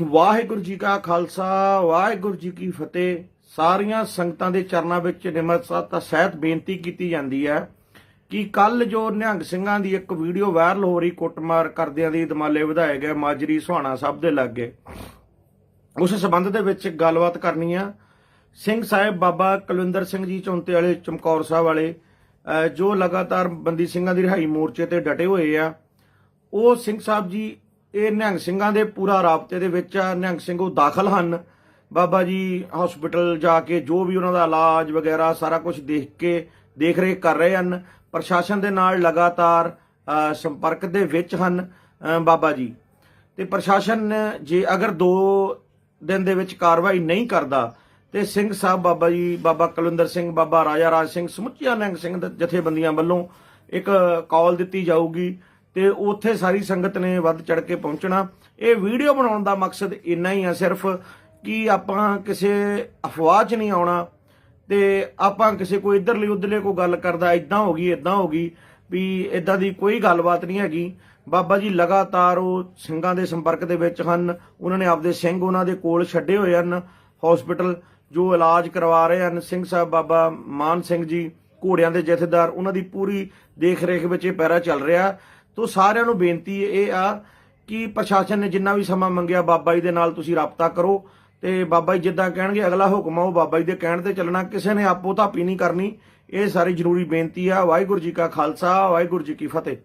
ਵਾਹਿਗੁਰੂ ਜੀ ਕਾ ਖਾਲਸਾ, ਵਾਹਿਗੁਰੂ ਜੀ ਕੀ ਫਤਿਹ। ਸਾਰੀਆਂ ਸੰਗਤਾਂ ਦੇ ਚਰਨਾਂ ਵਿੱਚ ਨਿਮਰਤ ਤਾਂ ਸਹਿਤ ਬੇਨਤੀ ਕੀਤੀ ਜਾਂਦੀ ਹੈ ਕਿ ਕੱਲ ਜੋ ਨਿਹੰਗ ਸਿੰਘਾਂ ਦੀ ਇੱਕ ਵੀਡੀਓ ਵਾਇਰਲ ਹੋ ਰਹੀ ਕੁੱਟਮਾਰ ਕਰਦਿਆਂ ਦੀ ਦਮਾਲੇ ਵਧਾਏ ਗਏ ਮਾਜਰੀ ਸੁਹਾਣਾ ਸਾਹਿਬ ਦੇ ਲਾਗੇ। ਉਸ ਸਬੰਧ ਦੇ ਵਿੱਚ ਗੱਲਬਾਤ ਕਰਨੀ ਆ। ਸਿੰਘ ਸਾਹਿਬ ਬਾਬਾ ਕੁਲਵਿੰਦਰ ਸਿੰਘ ਜੀ ਚੌਂਤੇ ਵਾਲੇ, ਚਮਕੌਰ ਸਾਹਿਬ ਵਾਲੇ ਜੋ ਲਗਾਤਾਰ ਬੰਦੀ ਸਿੰਘਾਂ ਦੀ ਰਿਹਾਈ ਮੋਰਚੇ ਤੇ ਡਟੇ ਹੋਏ ਆ, ਉਹ ਸਿੰਘ ਸਾਹਿਬ ਜੀ ਇਹ ਨਿਹੰਗ ਸਿੰਘਾਂ ਦੇ ਪੂਰਾ ਰਾਬਤੇ ਦੇ ਵਿੱਚ ਆ ਨਿਹੰਗ ਸਿੰਘ ਉਹ ਦਾਖਲ ਹਨ। ਬਾਬਾ ਜੀ ਹਸਪੀਟਲ ਜਾ ਕੇ ਜੋ ਵੀ ਉਹਨਾਂ ਦਾ ਇਲਾਜ ਵਗੈਰਾ ਸਾਰਾ ਕੁਝ ਦੇਖ ਕੇ ਦੇਖ ਰੇਖ ਕਰ ਰਹੇ ਹਨ। ਪ੍ਰਸ਼ਾਸਨ ਦੇ ਨਾਲ ਲਗਾਤਾਰ ਸੰਪਰਕ ਦੇ ਵਿੱਚ ਹਨ ਬਾਬਾ ਜੀ। ਤੇ ਪ੍ਰਸ਼ਾਸਨ ਜੇ ਅਗਰ 2 ਦਿਨ ਦੇ ਵਿੱਚ ਕਾਰਵਾਈ ਨਹੀਂ ਕਰਦਾ, ਤੇ ਸਿੰਘ ਸਾਹਿਬ ਬਾਬਾ ਜੀ, ਬਾਬਾ ਕੁਲਵਿੰਦਰ ਸਿੰਘ, ਬਾਬਾ ਰਾਜਾ ਰਾਜ ਸਿੰਘ ਸਮੁੱਚੀਆਂ ਨਿਹੰਗ ਸਿੰਘ ਜਥੇਬੰਦੀਆਂ ਵੱਲੋਂ ਇੱਕ ਕਾਲ ਦਿੱਤੀ ਜਾਊਗੀ। ਤੇ ਉੱਥੇ ਸਾਰੀ ਸੰਗਤ ਨੇ ਵੱਧ ਚੜ ਕੇ ਪਹੁੰਚਣਾ। ਇਹ ਵੀਡੀਓ ਬਣਾਉਣ ਦਾ ਮਕਸਦ ਇੰਨਾ ਹੀ ਆ ਸਿਰਫ ਕਿ ਆਪਾਂ ਕਿਸੇ ਅਫਵਾਹ 'ਚ ਨਹੀਂ ਆਉਣਾ ਤੇ ਆਪਾਂ ਕਿਸੇ ਕੋਈ ਇਧਰਲੀ ਉਧਰਲੇ ਕੋਈ ਗੱਲ ਕਰਦਾ ਇਦਾਂ ਹੋ ਗਈ ਇਦਾਂ ਹੋ ਗਈ ਵੀ ਇਦਾਂ ਦੀ ਕੋਈ ਗੱਲਬਾਤ ਨਹੀਂ ਹੈਗੀ। ਬਾਬਾ ਜੀ ਲਗਾਤਾਰ ਉਹ ਸਿੰਘਾਂ ਦੇ ਸੰਪਰਕ ਦੇ ਵਿੱਚ ਹਨ। ਉਹਨਾਂ ਨੇ ਆਪਦੇ ਸਿੰਘ ਉਹਨਾਂ ਦੇ ਕੋਲ ਛੱਡੇ ਹੋਏ ਹਨ ਹਸਪੀਟਲ ਜੋ ਇਲਾਜ ਕਰਵਾ ਰਹੇ ਹਨ। ਸਿੰਘ ਸਾਹਿਬ ਬਾਬਾ ਮਾਨ ਸਿੰਘ ਜੀ ਘੋੜਿਆਂ ਦੇ ਜਥੇਦਾਰ, ਉਹਨਾਂ ਦੀ ਪੂਰੀ ਦੇਖ ਰੇਖ ਵਿੱਚ ਇਹ ਪੈਰਾ ਚੱਲ ਰਿਹਾ। ਤੋਂ ਸਾਰਿਆਂ ਨੂੰ ਬੇਨਤੀ ਇਹ ਆ ਕਿ ਪ੍ਰਸ਼ਾਸਨ ਨੇ ਜਿੰਨਾ ਵੀ ਸਮਾਂ ਮੰਗਿਆ, ਬਾਬਾ ਜੀ ਦੇ ਨਾਲ ਤੁਸੀਂ ਰਾਬਤਾ ਕਰੋ ਤੇ ਬਾਬਾ ਜੀ ਜਿੱਦਾਂ ਕਹਿਣਗੇ, ਅਗਲਾ ਹੁਕਮ ਆ, ਉਹ ਬਾਬਾ ਜੀ ਦੇ ਕਹਿਣ ਤੇ ਚੱਲਣਾ, ਕਿਸੇ ਨੇ ਆਪੋ ਧਾਪੀ ਨਹੀਂ ਕਰਨੀ। ਇਹ ਸਾਰੀ ਜ਼ਰੂਰੀ ਬੇਨਤੀ ਆ। ਵਾਹਿਗੁਰੂ ਜੀ ਕਾ ਖਾਲਸਾ, ਵਾਹਿਗੁਰੂ ਜੀ ਕੀ ਫਤਿਹ।